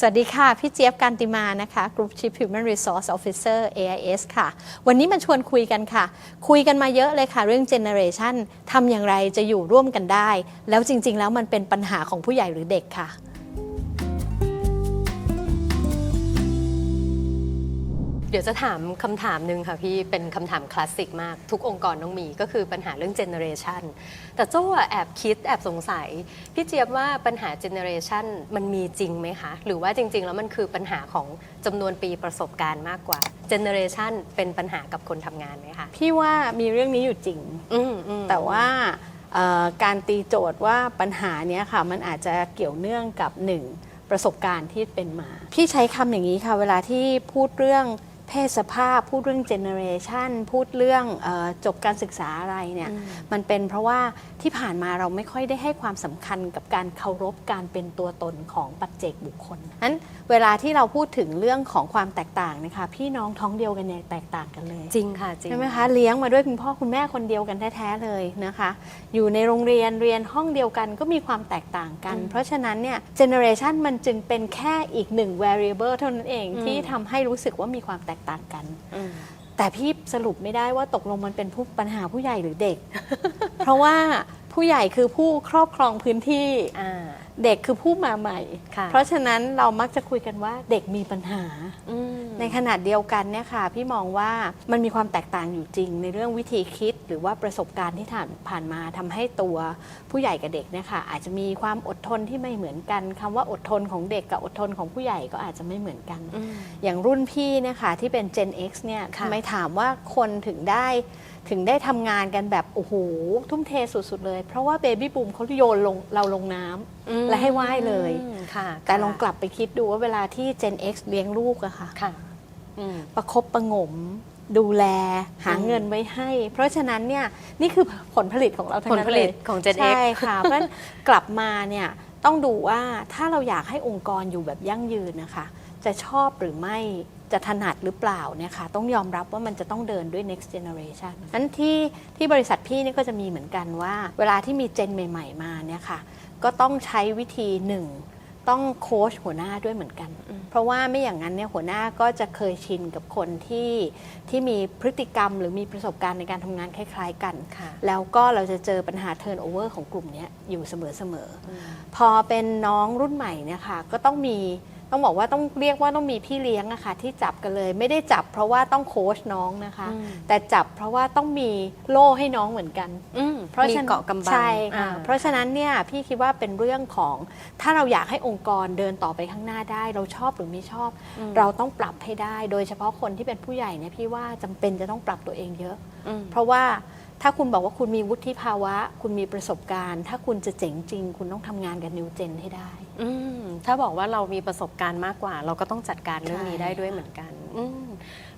สวัสดีค่ะ พี่เจี๊ยบกันติมานะคะ Group Chief Human Resource Officer AIS ค่ะ วันนี้มาชวนคุยกันค่ะ คุยกันมาเยอะเลยค่ะ เรื่อง Generation ทำอย่างไรจะอยู่ร่วมกันได้ แล้วจริง ๆ แล้วมันเป็นปัญหาของผู้ใหญ่หรือเด็กค่ะ ดี๋ยวจะถามคำถามหนึ่งค่ะพี่เป็นคำถามคลาสสิกมาก ทุกองค์กรต้องมีก็คือปัญหาเรื่องเจเนอเรชันแต่โจ้อะแอบคิดแอบสงสัย พี่เจี๊ยบว่าปัญหาเจเนอเรชันมันมีจริงไหมคะ หรือว่าจริง ๆ แล้วมันคือปัญหาของจำนวนปีประสบการณ์มากกว่าเจเนอเรชันเป็นปัญหากับคนทำงานไหมคะพี่ว่ามีเรื่องนี้อยู่จริง อืมอืม แต่ว่าเอ่อการตีโจทย์ว่าปัญหาเนี้ยค่ะ มันอาจจะเกี่ยวเนื่องกับหนึ่งประสบการณ์ที่เป็นมา พี่ใช้คำอย่างนี้ค่ะ เวลาที่พูดเรื่อง เพศสภาพพูดเรื่องเจเนอเรชันพูดเรื่องเออจบการศึกษาอะไรเนี่ยมันเป็นเพราะว่าที่ผ่านมาเราไม่ค่อยได้ให้ความสำคัญกับการเคารพการเป็นตัวตนของปัจเจกบุคคลนั้นเวลาที่เราพูดถึงเรื่องของความแตกต่างนะคะพี่น้องท้องเดียวกันเนี่ยแตกต่างกันเลยจริงค่ะจริงใช่ไหมคะเลี้ยงมาด้วยคุณพ่อคุณแม่คนเดียวกันแท้ๆเลยนะคะ อยู่ในโรงเรียนเรียนห้องเดียวกันก็มีความแตกต่างกัน เพราะฉะนั้นเนี่ยเจเนอเรชันมันจึงเป็นแค่อีกหนึ่ง variable เท่านั้นเองอืมที่ทำให้รู้สึกว่ามีความแตกต่างกันอืมแต่พี่สรุปไม่ได้ว่าตกลงมันเป็นผู้ปัญหาผู้ใหญ่หรือเด็ก เพราะว่า ผู้ใหญ่คือผู้ครอบครองพื้นที่ อ่า เด็กคือผู้มาใหม่ ค่ะ เพราะฉะนั้นเรามักจะคุยกันว่าเด็กมีปัญหา อืม ในขณะเดียวกันเนี่ยค่ะพี่มองว่ามันมีความแตกต่างอยู่จริง ในเรื่องวิธีคิดหรือว่าประสบการณ์ที่ผ่านผ่านมาทำให้ตัวผู้ใหญ่กับเด็กเนี่ยค่ะอาจจะมีความอดทนที่ไม่เหมือนกันคำว่าอดทนของเด็กกับอดทนของผู้ใหญ่ก็อาจจะไม่เหมือนกันอืมอย่างรุ่นพี่เนี่ยค่ะที่เป็น Gen X เนี่ยค่ะ ทำไมถามว่าคนถึงได้ ถึงได้ทำงานกันแบบ โอ้โห ทุ่มเทสุด ๆ เลย เพราะว่าเบบี้บูมเขาโยนลงเราลงน้ำอืมและให้ว่ายเลย ค่ะแต่ลองกลับไปคิดดูว่าเวลาที่ Gen X เลี้ยงลูกอะค่ะ ค่ะอืม ประคบประหงม ดูแล หาอืมเงินไว้ให้ เพราะฉะนั้นเนี่ยนี่คือผลผลิตของเราทั้งผลนั้นผเลลิยตของ Gen X ใช่ค่ะ เพราะฉะนั้นกลับมาเนี่ยต้องดูว่าถ้าเราอยากให้องค์กรอยู่แบบยั่งยืนนะคะ จะชอบหรือไม่ จะถนัดหรือเปล่าเนี่ยค่ะต้องยอมรับว่ามันจะต้องเดินด้วย next generation นั้นที่ที่บริษัทพี่นี่ก็จะมีเหมือนกันว่า เวลาที่มีเจนใหม่ ๆ มาเนี่ยค่ะก็ต้องใช้วิธีหนึ่งต้องโค้ชหัวหน้าด้วยเหมือนกัน เพราะว่าไม่อย่างนั้นเนี่ยหัวหน้าก็จะเคยชินกับคนที่ที่มีพฤติกรรม หรือมีประสบการณ์ในการทำงานคล้าย ๆ กันค่ะแล้วก็เราจะเจอปัญหา turnover ของกลุ่มเนี้ยอยู่เสมอๆ พอเป็นน้องรุ่นใหม่เนี่ยค่ะก็ต้องมี ต้องบอกว่าต้องเรียกว่าต้องมีพี่เลี้ยงอะค่ะที่จับกันเลย ไม่ได้จับเพราะว่าต้องโค้ชน้องนะคะอืมแต่จับเพราะว่าต้องมีโล่ให้น้องเหมือนกันอืมเพราะมีฉะนั้นเกาะกำบังใช่ค่ะอ่าเพราะฉะนั้นเนี่ยพี่คิดว่าเป็นเรื่องของถ้าเราอยากให้องค์กรเดินต่อไปข้างหน้าได้ เราชอบหรือไม่ชอบ เราต้องปรับให้ได้ โดยเฉพาะคนที่เป็นผู้ใหญ่เนี่ยพี่ว่าจำเป็นจะต้องปรับตัวเองเยอะอืมเพราะว่า ถ้าคุณบอกว่าคุณมีวุฒิภาวะ คุณมีประสบการณ์ ถ้าคุณจะเจ๋งจริง คุณต้องทำงานกับนิวเจนให้ได้ อืมถ้าบอกว่าเรามีประสบการณ์มากกว่า เราก็ต้องจัดการเรื่องนี้ใช่ได้ด้วยเหมือนกันอืม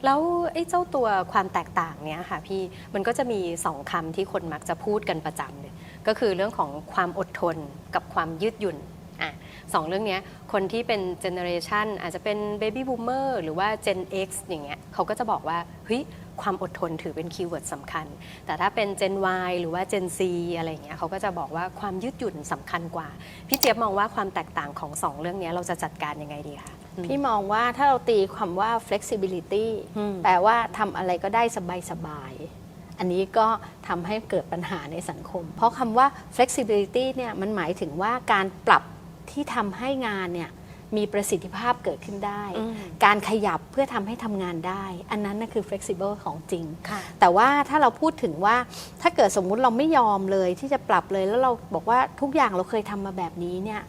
แล้วไอ้เจ้าตัวความแตกต่างเนี้ยค่ะพี่มันก็จะมีสองคำที่คนมักจะพูดกันประจำเลยก็คือเรื่องของความอดทนกับความยืดหยุ่นอะสองเรื่องเนี้ยคนที่เป็นเจเนอเรชันอาจจะเป็นเบบี้บูมเมอร์หรือว่า Gen X อย่างเงี้ยเขาก็จะบอกว่าเฮ้ย ความอดทนถือเป็นคีย์เวิร์ดสำคัญ แต่ถ้าเป็น Gen Y หรือว่า Gen Z อะไรอย่างเงี้ยเขาก็จะบอกว่าความยืดหยุ่นสำคัญกว่า พี่เจี๊ยบมองว่าความแตกต่างของสองเรื่องเนี้ยเราจะจัดการยังไงดีคะ พี่มองว่าถ้าเราตีความว่า flexibility อืม แปลว่าทำอะไรก็ได้สบายๆ อันนี้ก็ทำให้เกิดปัญหาในสังคม เพราะคำว่า flexibility เนี่ยมันหมายถึงว่าการปรับที่ทำให้งานเนี่ย มีประสิทธิภาพเกิดขึ้นได้อืมการขยับเพื่อทำให้ทำงานได้ อันนั้นน่ะคือ flexible ของจริงค่ะแต่ว่าถ้าเราพูดถึงว่าถ้าเกิดสมมุติเราไม่ยอมเลยที่จะปรับเลยแล้วเราบอกว่าทุกอย่างเราเคยทำมาแบบนี้เนี่ย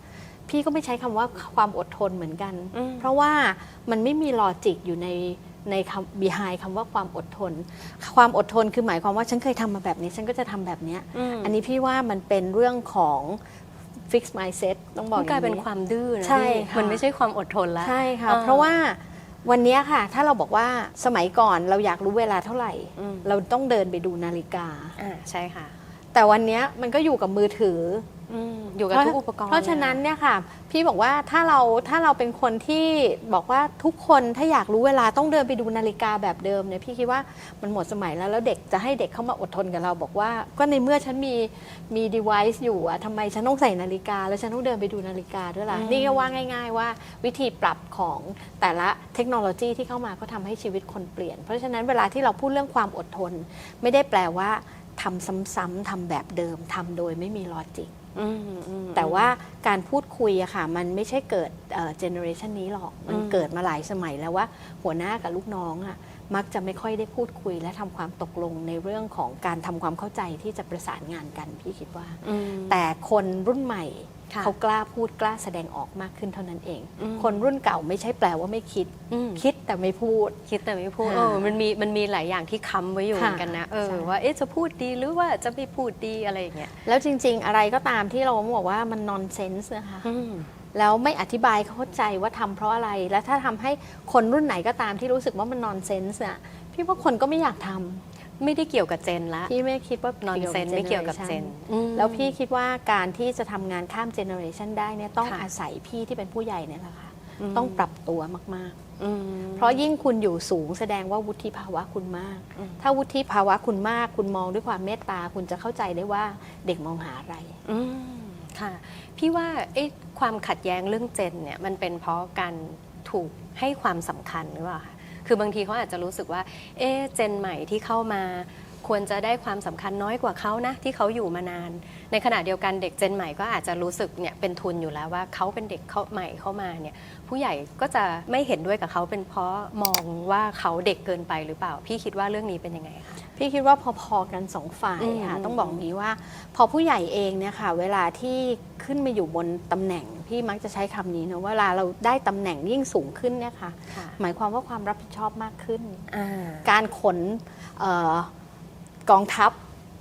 พี่ก็ไม่ใช้คำว่าความอดทนเหมือนกันอืมเพราะว่ามันไม่มีลอจิกอยู่ในในคำ behind คำว่าความอดทน ความอดทนคือหมายความว่าฉันเคยทำมาแบบนี้ ฉันก็จะทำแบบเนี้ยอืมอันนี้พี่ว่ามันเป็นเรื่องของ fix mindset ต้องบอกมันกลายเป็นองความดื้อนะใช่พี่ค่ะมันไม่ใช่ความอดทนแล้วใช่ค่ะอ่าเพราะว่าวันเนี้ยค่ะ ถ้าเราบอกว่าสมัยก่อนเราอยากรู้เวลาเท่าไหร่อืมเราต้องเดินไปดูนาฬิกาอ่าใช่ค่ะ แต่วันเนี้ยมันก็อยู่กับมือถือ อืมอยู่กับทุกอุปกรณ์เพราะฉะนั้นลยเนี่ยค่ะ พี่บอกว่าถ้าเราถ้าเราเป็นคนที่บอกว่าทุกคนถ้าอยากรู้เวลาต้องเดินไปดูนาฬิกาแบบเดิมเนี่ยพี่คิดว่ามันหมดสมัยแล้วแล้วเด็กจะให้เด็กเข้ามาอดทนกับเราบอกว่า ก็ในเมื่อฉันมีมี device อยู่อะทำไมฉันต้องใส่นาฬิกา แล้วฉันต้องเดินไปดูนาฬิกาด้วยล่ะอืมนี่ก็ว่าง่าย ๆ ว่าวิธีปรับของแต่ละเทคโนโลยีที่เข้ามาก็ทำให้ชีวิตคนเปลี่ยน เพราะฉะนั้นเวลาที่เราพูดเรื่องความอดทน ไม่ได้แปลว่าทำซ้ำๆทำแบบเดิมทำโดยไม่มีลอจิกอืมอืม แต่ว่าการพูดคุยอะค่ะ มันไม่ใช่เกิดเจเนอเรชันนี้หรอก มันอืมเกิดมาหลายสมัยแล้วว่าหัวหน้ากับลูกน้องอะมักจะไม่ค่อยได้พูดคุยและทำความตกลงในเรื่องของการทำความเข้าใจที่จะประสานงานกันพี่คิดว่าอืมแต่คนรุ่นใหม่ค่ะ เขากล้าพูดกล้าแสดงออกมากขึ้นเท่านั้นเองอืมคนรุ่นเก่าไม่ใช่แปลว่าไม่คิดอืมคิดแต่ไม่พูด คิดแต่ไม่พูดค่ะเออมันมีมันมีหลายอย่างที่ค้ำไว้อยู่เหค่ะมือนกันนะเออใช่ว่าเอ๊ะจะพูดดีหรือว่าจะไม่พูดดีอะไรอย่างเงี้ยแล้วจริง ๆ อะไรก็ตามที่เราบอกว่ามันนอนเซนส์นะคะอืมแล้วไม่อธิบายเข้าใจว่าทำเพราะอะไร และถ้าทำให้คนรุ่นไหนก็ตามที่รู้สึกว่ามันนอนเซนส์น่ะพี่ว่าคนก็ไม่อยากทำ ไม่ได้เกี่ยวกับเจนละพี่ไม่คิดว่านอนเซนไม่เกี่ยวกับเจน generation อืมแล้วพี่คิดว่าการที่จะทำงานข้ามเจเนอเรชันได้เนี่ยต้องค่ะอาศัยพี่ที่เป็นผู้ใหญ่เนี่ยแหละค่ะมต้องปรับตัวมากอืมๆเพราะยิ่งคุณอยู่สูงแสดงว่าวุฒิภาวะคุณมากอืมถ้าวุฒิภาวะคุณมาก คุณมองด้วยความเมตตาคุณจะเข้าใจได้ว่าเด็กมองหาอะไรอืมค่ะ พี่ว่าไอ้ความขัดแย้งเรื่องเจนเนี่ยมันเป็นเพราะการถูกให้ความสำคัญหรือเปล่าคะ คือบางทีเขาอาจจะรู้สึกว่า เอ๊ะเจนใหม่ที่เข้ามา ควรจะได้ความสำคัญน้อยกว่าเขานะที่เขาอยู่มานาน ในขณะเดียวกันเด็กเจนใหม่ก็อาจจะรู้สึกเนี่ยเป็นทุนอยู่แล้วว่าเขาเป็นเด็กเข้าใหม่เข้ามาเนี่ยผู้ใหญ่ก็จะไม่เห็นด้วยกับเขาเป็นเพราะมองว่าเขาเด็กเกินไปหรือเปล่า พี่คิดว่าเรื่องนี้เป็นยังไงคะพี่คิดว่าพอๆกันสองฝ่ายอืมค่ะอืมต้องบอกงี้ว่า พอผู้ใหญ่เองเนี่ยค่ะเวลาที่ขึ้นมาอยู่บนตำแหน่งพี่มักจะใช้คำนี้นะเวลาเราได้ตำแหน่งยิ่งสูงขึ้นเนี่ยค่ะค่ะ หมายความว่าความรับผิดชอบมากขึ้นอ่าการขนเออ กองทัพ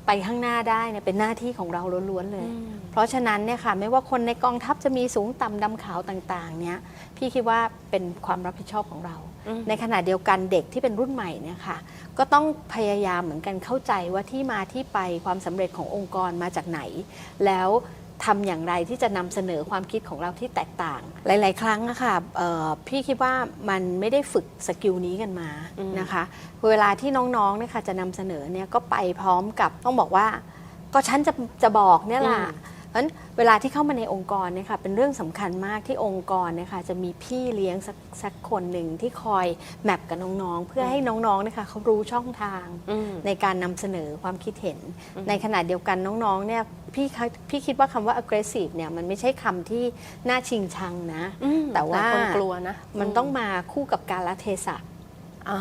ไปข้างหน้าได้เนี่ยเป็นหน้าที่ของเราล้วนๆเลย เพราะฉะนั้นเนี่ยค่ะไม่ว่าคนในกองทัพจะมีสูงต่ำดำขาวต่างๆเนี่ยพี่คิดว่าเป็นความรับผิดชอบของเราอืมในขณะเดียวกันเด็กที่เป็นรุ่นใหม่เนี่ยค่ะก็ต้องพยายามเหมือนกันเข้าใจว่าที่มาที่ไปความสำเร็จขององค์กรมาจากไหน แล้ว ทำอย่างไรที่จะนำเสนอความคิดของเราที่แตกต่าง หลาย ๆ ครั้งอะค่ะเอ่อพี่คิดว่ามันไม่ได้ฝึกสกิลนี้กันมาอืม นะคะ เวลาที่น้องๆเนี่ยค่ะจะนำเสนอเนี่ยก็ไปพร้อมกับต้องบอกว่า ก็ฉันจะจะบอกเนี่ยแหละอืม เพราะฉะนั้นเวลาที่เข้ามาในองค์กรเนี่ยค่ะเป็นเรื่องสำคัญมากที่องค์กรเนี่ยค่ะจะมีพี่เลี้ยงสักสักคนหนึ่งที่คอยแมปกับน้องๆ เพื่อให้น้องๆเนี่ยค่ะเขารู้ช่องทางอืมในการนำเสนอความคิดเห็นอืมในขณะเดียวกันน้องๆเนี่ยพี่คะพี่คิดว่าคำว่า aggressive เนี่ยมันไม่ใช่คำที่น่าชิงชังนะอืมแต่ว่าหลยคนกลัวนะมันต้องมาคู่กับการละเทศะอ่า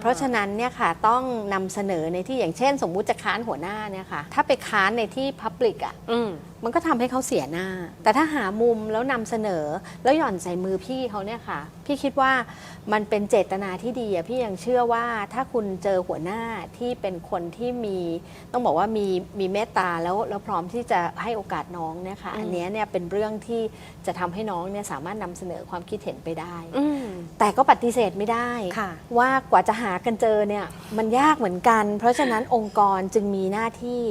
เพราะฉะนั้นเนี่ยค่ะต้องนำเสนอในที่อย่างเช่น สมมุติจะค้านหัวหน้าเนี่ยค่ะถ้าไปค้านในที่ Public อะอืม มันก็ทำให้เขาเสียหน้า แต่ถ้าหามุมแล้วนำเสนอ แล้วหย่อนใส่มือพี่เขาเนี่ยค่ะ พี่คิดว่ามันเป็นเจตนาที่ดีอะพี่ยังเชื่อว่าถ้าคุณเจอหัวหน้าที่เป็นคนที่มี ต้องบอกว่ามีมีเมตตาแล้วแล้วพร้อมที่จะให้โอกาสน้องเนี่ยค่ะอืมอันเนี้ยเนี่ยเป็นเรื่องที่จะทำให้น้องเนี่ยสามารถนำเสนอความคิดเห็นไปได้อืมแต่ก็ปฏิเสธไม่ได้ค่ะว่ากว่าจะหากันเจอเนี่ยมันยากเหมือนกัน เพราะฉะนั้นองค์กรจึงมีหน้าที่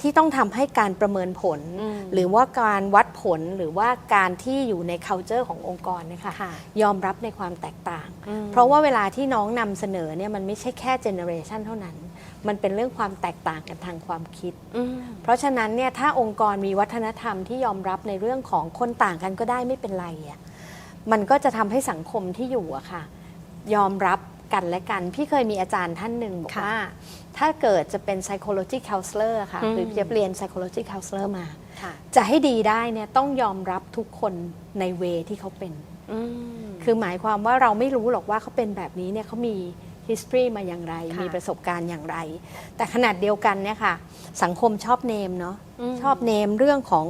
ที่ต้องทำให้การประเมินผลอืมหรือว่าการวัดผลหรือว่าการที่อยู่ใน culture ขององค์กรเนยคะค่ะยอมรับในความแตกต่าง อืม เพราะว่าเวลาที่น้องนำเสนอเนี่ยมันไม่ใช่แค่เจเนอเรชันเท่านั้น มันเป็นเรื่องความแตกต่างกันทางความคิด อืม เพราะฉะนั้นเนี่ยถ้าองค์กรมีวัฒนธรรมที่ยอมรับในเรื่องของคนต่างกันก็ได้ไม่เป็นไรอะ่ะมันก็จะทำให้สังคมที่อยู่อะค่ะ ยอมรับ กันและกัน พี่เคยมีอาจารย์ท่านหนึ่งบอกค่ะว่า ถ้าเกิดจะเป็น psychology counselor อะค่ะอืมหรือจะเรียน psychology counselor มาค่ะจะให้ดีได้เนี่ยต้องยอมรับทุกคนในเวที่เขาเป็นอืมคือหมายความว่าเราไม่รู้หรอกว่าเขาเป็นแบบนี้เนี่ยเขามี history มาอย่างไรค่ะมีประสบการณ์อย่างไร แต่ขนาดเดียวกันเนี่ยค่ะ สังคมชอบเนมเนาะมชอบเนมเรื่องของ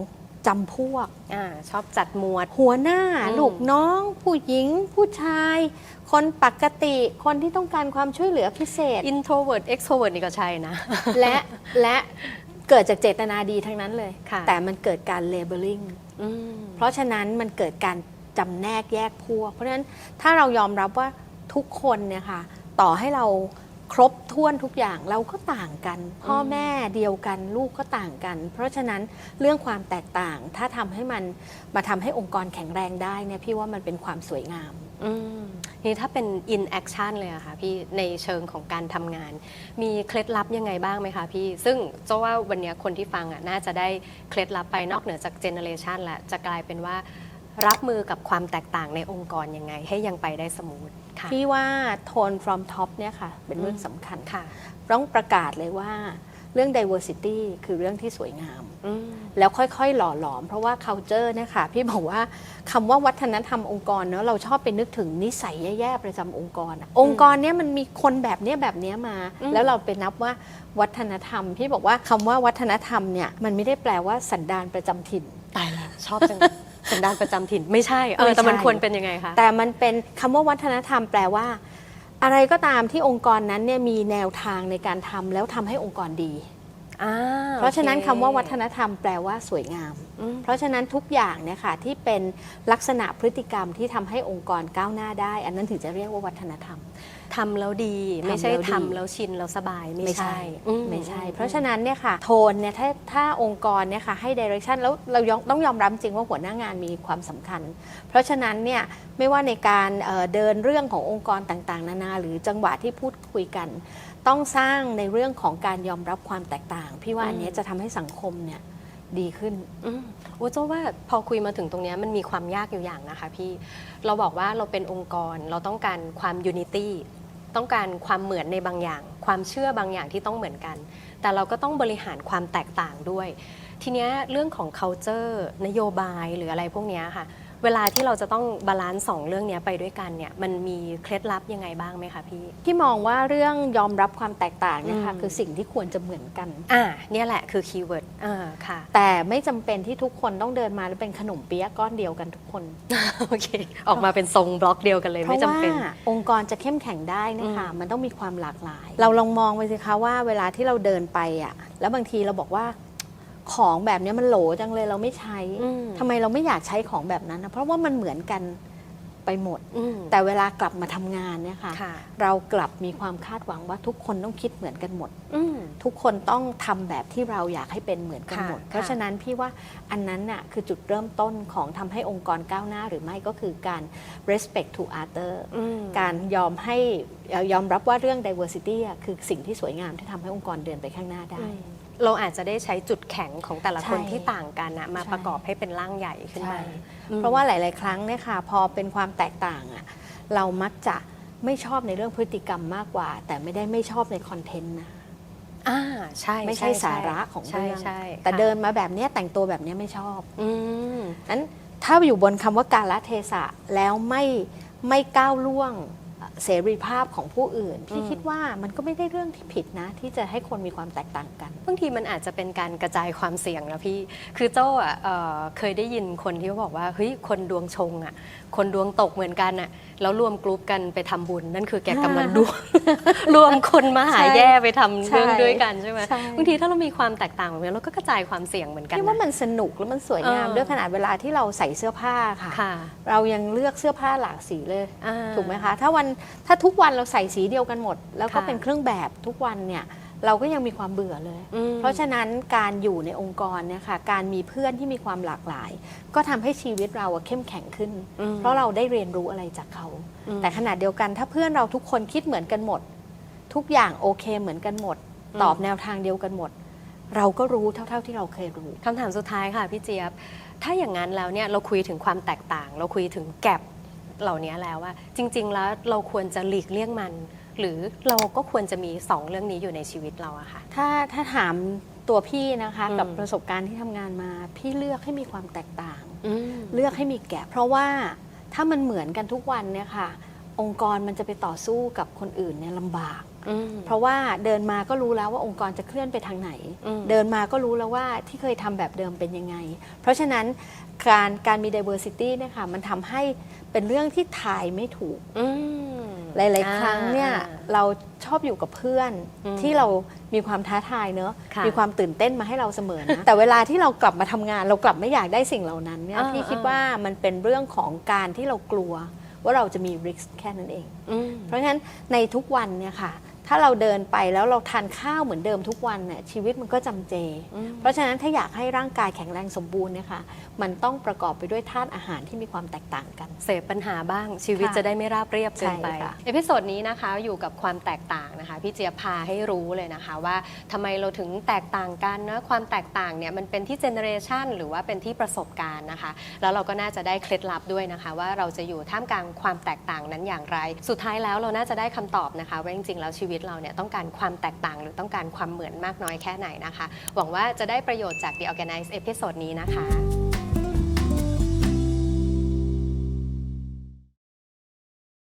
จำพวก อ่าชอบจัดหมวด หัวหน้าอืม ลูกน้อง ผู้หญิง ผู้ชาย คนปกติคนที่ต้องการความช่วยเหลือพิเศษ introvert extrovert นี่ก็ใช่นะ และและเกิดจากเจตนาดีทั้งนั้นเลย ค่ะ แต่มันเกิดการ labeling อืม เพราะฉะนั้นมันเกิดการจำแนกแยกพวก เพราะฉะนั้นถ้าเรายอมรับว่าทุกคนเนี่ยค่ะ ต่อให้เรา ครบถ้วนทุกอย่างเราก็ต่างกัน พ่อแม่เดียวกันลูกก็ต่างกัน เพราะฉะนั้นเรื่องความแตกต่างถ้าทำให้มันมาทำให้องค์กรแข็งแรงได้เนี่ยพี่ว่ามันเป็นความสวยงามอืมนี่ถ้าเป็น in action เลยอะค่ะพี่ในเชิงของการทำงาน มีเคล็ดลับยังไงบ้างไหมคะพี่ ซึ่งเจ้าว่าวันเนี้ยคนที่ฟังอะน่าจะได้เคล็ดลับไปนอกเหนือจากเจเนอเรชันและจะกลายเป็นว่า รับมือกับความแตกต่างในองค์กรยังไง ให้ยังไปได้สมูทค่ะพี่ว่าโทน from top เนี่ยค่ะ เป็นเรื่องสำคัญค่ะ ต้องประกาศเลยว่าเรื่อง diversity คือเรื่องที่สวยงามอืมแล้วค่อยๆ หล่อหลอม เพราะว่า culture เนี่ยค่ะพี่บอกว่าคำว่าวัฒนธรรมองค์กรเนาะเราชอบไปนึกถึงนิสัยแย่ๆ ประจำองค์กรอะองค์กรเนี้ยมันมีคนแบบเนี้ยแบบเนี้ยมาอืมแล้วเราไปนับว่าวัฒนธรรม พี่บอกว่าคำว่าวัฒนธรรมเนี่ยมันไม่ได้แปลว่าสันดานประจำถิ่นตายแล้วชอบจัง สันดานประจำถิ่นไม่ใช่เออไม่ใช่แต่มันควรเป็นยังไงคะ แต่มันเป็นคำว่าวัฒนธรรมแปลว่า อะไรก็ตามที่องค์กรนั้นเนี่ยมีแนวทางในการทำแล้วทำให้องค์กรดี อ่าเพราะฉะนั้นโอคำว่าวัฒนธรรมแปลว่าสวยงาม อืม เพราะฉะนั้นทุกอย่างเนี่ยค่ะที่เป็นลักษณะพฤติกรรมที่ทำให้องค์กรก้าวหน้าได้ อันนั้นถึงจะเรียกว่าวัฒนธรรม ทำแล้วดี ไม่ใช่ทำแล้วดีทำแล้วชินแล้วสบายไม่ใช่ไม่ใช่อืเพราะฉะนั้นเนี่ยค่ะโทนเนี่ยถ้าถ้าองค์กรเนี่ยค่ะให้ดิเรกชันแล้วเรายอมต้องยอมรับจริงว่าหัวหน้างานมีความสำคัญ เพราะฉะนั้นเนี่ยไม่ว่าในการเอ่อเดินเรื่องขององค์กรต่างๆ นานา หรือจังหวะที่พูดคุยกัน ต้องสร้างในเรื่องของการยอมรับความแตกต่าง พี่ว่าอันเนี้ยจะทำให้สังคมเนี่ยดีขึ้นอืมโอ้เจ้าว่าพอคุยมาถึงตรงเนี้ยมันมีความยากอยู่อย่างนะคะพี่ เราบอกว่าเราเป็นองค์กรเราต้องการความยูนิตี้ ต้องการความเหมือนในบางอย่าง ความเชื่อบางอย่างที่ต้องเหมือนกัน แต่เราก็ต้องบริหารความแตกต่างด้วย ทีเนี้ยเรื่องของ culture นโยบายหรืออะไรพวกเนี้ยค่ะ เวลาที่เราจะต้องบาลานซ์สองเรื่องเนี้ยไปด้วยกันเนี่ยมันมีเคล็ดลับยังไงบ้างไหมคะพี่พี่มองว่าเรื่องยอมรับความแตกต่างเนยคะอืมคือสิ่งที่ควรจะเหมือนกันอ่าเนี่ยแหละคือคีย์เวิร์ดอ่าค่ะแต่ไม่จำเป็นที่ทุกคนต้องเดินมาแล้วเป็นขนมเปี๊ยะก้อนเดียวกันทุกคนโอเคออกมาเป็นทรงบล็อกเดียวกันเลยเพไม่ราะจำว่าเป็นองค์กรจะเข้มแข็งได้นะคะอืมมันต้องมีความหลากหลาย เราลองมองไปสิคะว่าเวลาที่เราเดินไปอะแล้วบางทีเราบอกว่า ของแบบเนี้ยมันโหลจังเลยเราไม่ใช้อืมทำไมเราไม่อยากใช้ของแบบนั้นนะเพราะว่ามันเหมือนกันไปหมดอืมแต่เวลากลับมาทำงานเนี่ยค่ะค่ะเรากลับมีความคาดหวังว่าทุกคนต้องคิดเหมือนกันหมดอืมทุกคนต้องทำแบบที่เราอยากให้เป็นเหมือนกันค่ะหมดค่ะเพราะฉะนั้นพี่ว่าอันนั้นน่ะคือจุดเริ่มต้นของทำให้องค์กรก้าวหน้าหรือไม่ก็คือการ respect to other อืมการยอมให้เอ่อยอมรับว่าเรื่อง diversity อะคือสิ่งที่สวยงามที่ทำให้องค์กรเดินไปข้างหน้าได้อืม เราอาจจะได้ใช้จุดแข็งของแต่ละคนใช่ที่ต่างกันนะมาใช่ ประกอบให้เป็นร่างใหญ่ขึ้นมา ใช่อืม เพราะว่าหลาย ๆ ครั้งเนี่ยค่ะพอเป็นความแตกต่างอะเรามักจะไม่ชอบในเรื่องพฤติกรรมมากกว่า แต่ไม่ได้ไม่ชอบในคอนเทนต์นะ อ่าใช่ไม่ใช่สาระของใช่เรื่อง ใช่แต่ค่ะเดินมาแบบเนี้ยแต่งตัวแบบเนี้ยไม่ชอบอืม นั้นถ้าอยู่บนคำว่ากาลเทศะแล้วไม่ไม่ก้าวล่วง เสรีภาพของผู้อื่นพี่อืมคิดว่ามันก็ไม่ได้เรื่องที่ผิดนะ ที่จะให้คนมีความแตกต่างกัน บางทีมันอาจจะเป็นการกระจายความเสี่ยงนะพี่ คือเจ้าอะเอ่อเคยได้ยินคนที่เขาบอกว่าเฮ้ยคนดวงชงอะ คนดวงตกเหมือนกันอะแล้วรวมกลุ่มกันไปทำบุญ นั่นคือแกกำลังดวง รวมคนมาหาใช่แย่ไปทำเรื่องใช่ด้วยกันใช่ไหมใช่ บางทีถ้าเรามีความแตกต่างแบบนี้เราก็กระจายความเสี่ยงเหมือนกันพี่นะว่ามันสนุกแล้วมันสวยงามเออ ด้วยขนาดเวลาที่เราใส่เสื้อผ้าค่ะ ค่ะเรายังเลือกเสื้อผ้าหลากสีเลย อ่า ถูกไหมคะ ถ้าวันถ้าทุกวันเราใส่สีเดียวกันหมด แล้วก็ค่ะ เป็นเครื่องแบบทุกวันเนี่ยเราก็ยังมีความเบื่อเลย อืม เพราะฉะนั้นการอยู่ในองค์กรเนี่ยค่ะการมีเพื่อนที่มีความหลากหลาย ก็ทำให้ชีวิตเราอะเข้มแข็งขึ้น อืมเพราะเราได้เรียนรู้อะไรจากเขา อืมแต่ขณะเดียวกันถ้าเพื่อนเราทุกคนคิดเหมือนกันหมด ทุกอย่างโอเคเหมือนกันหมด อืม ตอบแนวทางเดียวกันหมด เราก็รู้เท่า ๆที่เราเคยรู้ คำถามสุดท้ายค่ะพี่เจี๊ยบ ถ้าอย่างนั้นแล้วเนี่ยเราคุยถึงความแตกต่าง เราคุยถึงแกลบ เหล่านี้แล้วว่าจริง ๆ แล้วเราควรจะหลีกเลี่ยงมัน หรือเราก็ควรจะมีสองเรื่องนี้อยู่ในชีวิตเราอะค่ะ ถ้าถ้าถามตัวพี่นะคะอืม กับประสบการณ์ที่ทำงานมา พี่เลือกให้มีความแตกต่างอืมเลือกให้มีแกะ เพราะว่าถ้ามันเหมือนกันทุกวันเนี่ยค่ะ องค์กรมันจะไปต่อสู้กับคนอื่นเนี่ยลำบากอืม เพราะว่าเดินมาก็รู้แล้วว่าองค์กรจะเคลื่อนไปทางไหนอืมเดินมาก็รู้แล้วว่าที่เคยทำแบบเดิมเป็นยังไง เพราะฉะนั้นการการมี diversity เนี่ยค่ะมันทำให้เป็นเรื่องที่ทายไม่ถูกอืมหลาย ๆ ครั้งเนี่ยอ่าเราชอบอยู่กับเพื่อนอืมที่เรามีความท้าทายเนอะค่ะมีความตื่นเต้นมาให้เราเสมอนะ แต่เวลาที่เรากลับมาทำงาน เรากลับไม่อยากได้สิ่งเหล่านั้นเนี่ยอ่าพี่คิดอ่าว่ามันเป็นเรื่องของการที่เรากลัวว่าเราจะมี risk แค่นั้นเองอืมเพราะฉะนั้นในทุกวันเนี่ยค่ะ ถ้าเราเดินไปแล้วเราทานข้าวเหมือนเดิมทุกวันเนี่ยชีวิตมันก็จำเจอืมเพราะฉะนั้นถ้าอยากให้ร่างกายแข็งแรงสมบูรณ์เนี่ยค่ะมันต้องประกอบไปด้วยธาตุอาหารที่มีความแตกต่างกัน เสพปัญหาบ้างชีวิตค่ะจะได้ไม่ราบเรียบเกินไปใช่ค่ะเอพิโซดนี้นะคะอยู่กับความแตกต่างนะคะพี่เจี๊ยบพาให้รู้เลยนะคะ ว่าทำไมเราถึงแตกต่างกันนะความแตกต่างเนี่ยมันเป็นที่เจเนอเรชันหรือว่าเป็นที่ประสบการณ์นะคะ แล้วเราก็น่าจะได้เคล็ดลับด้วยนะคะ ว่าเราจะอยู่ท่ามกลางความแตกต่างนั้นอย่างไร สุดท้ายแล้วเราน่าจะได้คำตอบนะคะว่าจริงๆแล้วชีวิตเราเนี่ยต้องการความแตกต่างหรือต้องการความเหมือนมากน้อยแค่ไหนนะคะ หวังว่าจะได้ประโยชน์จาก The Organize เอพิโซดนี้นะคะ